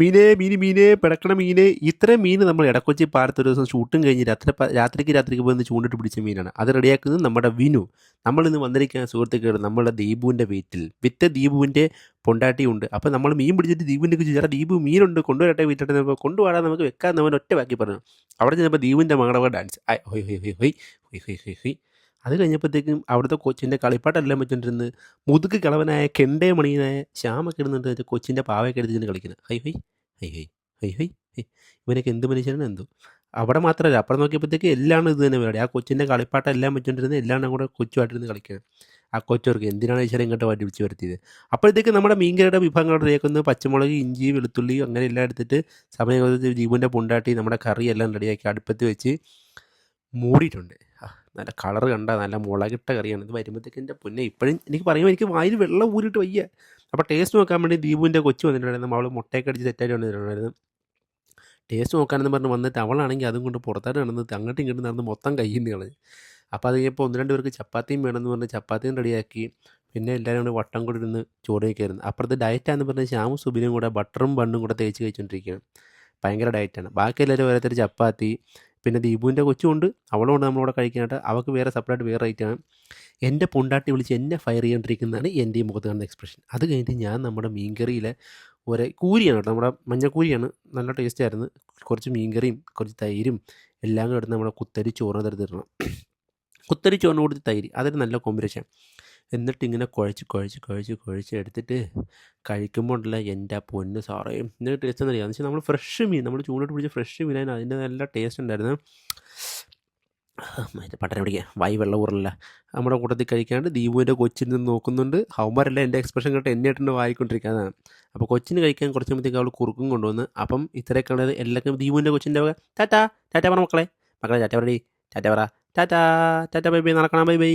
മീനെ മീന് മീനെ പിടക്കണ മീനെ. ഇത്രയും മീൻ നമ്മൾ ഇടക്കൊച്ചി പാടത്ത് ഒരു ദിവസം ഷൂട്ടും കഴിഞ്ഞ് രാത്രി രാത്രിക്ക് രാത്രിക്ക് പോയി ചൂണ്ടിട്ട് പിടിച്ച മീനാണ്. അത് റെഡിയാക്കുന്നത് നമ്മുടെ വിനു. നമ്മൾ ഇന്ന് വന്നിരിക്കുന്ന സുഹൃത്തുക്കൾ നമ്മുടെ ദീപുവിന്റെ വീട്ടിൽ. വിത്ത് ദീപുവിന്റെ പൊണ്ടാട്ടിയുണ്ട്. അപ്പോൾ നമ്മൾ മീൻ പിടിച്ചിട്ട് ദീപുവിന്റെ ചേട്ടാ ദീപു മീനുണ്ട് കൊണ്ടുവരട്ടെ വീട്ടിൽ കൊണ്ടുപോകാൻ നമുക്ക് വെക്കാൻ നമ്മൾ ഒറ്റ ബാക്കി പറഞ്ഞു. അവിടെ ചെന്നപ്പോൾ ദീപുവിന്റെ മകളുടെ ഡാൻസ് ഹൊയ് ഹൊയ് ഹൊയ് ഹൊയ് ഹൊയ് ഹൊയ് ഹൊയ് ഹൊയ്. അത് കഴിഞ്ഞപ്പോഴത്തേക്കും അവിടുത്തെ കൊച്ചിന്റെ കളിപ്പാട്ടെല്ലാം വെച്ചോണ്ടിരുന്ന് മുതുക്ക് കിളവനായ കെണ്ടേ മണിയനായ ശ്യാമൊക്കെ ഇടുന്നുണ്ട് കൊച്ചിന്റെ പാവയൊക്കെ എടുത്തിട്ട് കളിക്കുന്നത് ഹൈ ഹൈ ഹൈ ഹൈ ഹൈ ഹൈ ഇവനൊക്കെ എന്ത് മനുഷ്യനാണ്? എന്തോ. അവിടെ മാത്രമല്ല അപ്പുറം നോക്കിയപ്പോഴത്തേക്ക് എല്ലാം ഇത് തന്നെ പരിപാടി. ആ കൊച്ചിന്റെ കളിപ്പാട്ടെല്ലാം വെച്ചോണ്ടിരുന്നത് എല്ലാം കൂടെ കൊച്ചുമായിട്ടിരുന്ന് കളിക്കുന്നത്. ആ കൊച്ചവർക്ക് എന്തിനാണ് ഈശ്വരൻ ഇങ്ങോട്ട് വണ്ടി വിളിച്ച് വരുത്തിയത്? അപ്പോഴത്തേക്ക് നമ്മുടെ മീൻകറിയുടെ വിഭവങ്ങളുടെ റേക്കുന്ന പച്ചമുളക് ഇഞ്ചി വെളുത്തുള്ളി അങ്ങനെ എല്ലാം എടുത്തിട്ട് സമയം ജീവന്റെ പൊണ്ടാട്ടി നമ്മുടെ കറി എല്ലാം റെഡിയാക്കി അടുപ്പത്ത് വെച്ച് മൂടിയിട്ടുണ്ട്. നല്ല കളർ കണ്ട നല്ല മുളകിട്ട കറിയാണ്. ഇത് വരുമ്പോഴത്തേക്ക് എന്റെ പൊന്നെ ഇപ്പോഴും എനിക്ക് പറയുമ്പോൾ എനിക്ക് വായിൽ വെള്ളം ഊരിട്ട് വയ്യ. അപ്പോൾ ടേസ്റ്റ് നോക്കാൻ വേണ്ടി ദീപുവിന്റെ കൊച്ചു വന്നിട്ടുണ്ടായിരുന്നു. അവൾ മുട്ടയൊക്കെ അടിച്ച് സെറ്റായിട്ട് വന്നിട്ടുണ്ടായിരുന്നു. ടേസ്റ്റ് നോക്കാനെന്ന് പറഞ്ഞ് വന്നിട്ട് അവളാണെങ്കിൽ അതും കൊണ്ട് പുറത്തായിട്ട് നടന്നത് അങ്ങോട്ടും ഇങ്ങോട്ടും നടന്ന് മൊത്തം കയ്യിൽ കളഞ്ഞു. അപ്പോൾ അത് കഴിഞ്ഞപ്പോൾ ഒന്ന് രണ്ട് പേർക്ക് ചപ്പാത്തിയും വേണമെന്ന് പറഞ്ഞ് ചപ്പാത്തിയും റെഡിയാക്കി. പിന്നെ എല്ലാവരും കൂടി വട്ടം കൂടി ഇരുന്ന് ചോറ് കഴിക്കായിരുന്നു. അപ്പുറത്ത് ഡയറ്റാന്ന് പറഞ്ഞ് ശ്യാമും സുബിനും കൂടെ ബട്ടറും ബണ്ണും കൂടെ തേച്ച് കഴിച്ചുകൊണ്ടിരിക്കുകയാണ് ഭയങ്കര ഡയറ്റാണ് ബാക്കി എല്ലാവരും ഓരോരുത്തർ ചപ്പാത്തി പിന്നെ ദീപുവിന്റെ കൊച്ചുമുണ്ട്. അവളുണ്ട് നമ്മളോട് കഴിക്കാനായിട്ട്. അവൾക്ക് വേറെ സെപ്പറേറ്റ് വേറെ റേറ്റാണ് എന്റെ പൊണ്ടാട്ടി വിളിച്ച് എന്നെ ഫയർ ചെയ്തുകൊണ്ടിരിക്കുന്നതാണ് എന്റെ ഈ മുഖത്ത് കാണുന്ന എക്സ്പ്രഷൻ അത് കഴിഞ്ഞിട്ട് ഞാൻ നമ്മുടെ മീൻകറിയിലെ ഒരു കൂരിയാണ് കേട്ടോ. നമ്മുടെ മഞ്ഞക്കൂരിയാണ് നല്ല ടേസ്റ്റ് ആയിരുന്നു. കുറച്ച് മീൻകറിയും കുറച്ച് തൈരും എല്ലാം കൂടെ എടുത്ത് നമ്മുടെ കുത്തരി ചോറിന് തരത്തിരണം കുത്തരി ചോറിന് കൊടുത്ത് തൈര്. അതൊരു നല്ല കോമ്പിനേഷൻ എന്നിട്ട് ഇങ്ങനെ കുഴച്ച് കുഴച്ച് കുഴച്ച് കുഴച്ച് എടുത്തിട്ട് കഴിക്കുമ്പോൾ ഉണ്ടല്ല എന്റെ പൊന്ന് സാറേ. ഇതിന്റെ ടേസ്റ്റ് എന്നറിയാം എന്ന് വെച്ചാൽ നമ്മൾ ഫ്രഷ് മീൻ നമ്മൾ ചൂണ്ടിട്ട് പിടിച്ച ഫ്രഷ് മീനായിരുന്നു അതിന്റെ നല്ല ടേസ്റ്റ് ഉണ്ടായിരുന്നു. പട്ടനെ പിടിക്കുക വായി വെള്ളം ഊറില്ല നമ്മുടെ കൂട്ടത്തിൽ കഴിക്കാണ്ട് ദീപുവിന്റെ കൊച്ചിൽ നിന്ന് നോക്കുന്നുണ്ട്. ഹൗമാരല്ല എന്റെ എക്സ്പ്രഷൻ കേട്ട് എന്നെ ഇട്ടുണ്ട് വായിക്കൊണ്ടിരിക്കുന്നതാണ് അപ്പോൾ കൊച്ചിന് കഴിക്കാൻ കുറച്ചുമ്പോഴത്തേക്ക് അവൾ കുറുക്കും കൊണ്ടുവന്ന് അപ്പം ഇത്രയൊക്കെ ഉള്ളത് എല്ലാവർക്കും ദീപുവിന്റെ കൊച്ചിന്റെ വക. ടാറ്റാ ടാറ്റ പറ മക്കളെ. മക്കളെ ടാറ്റ പറടി ടാറ്റ പറ. ടാറ്റാ ടാറ്റ ബൈ ബൈ നടക്കണം ബൈ ബൈ.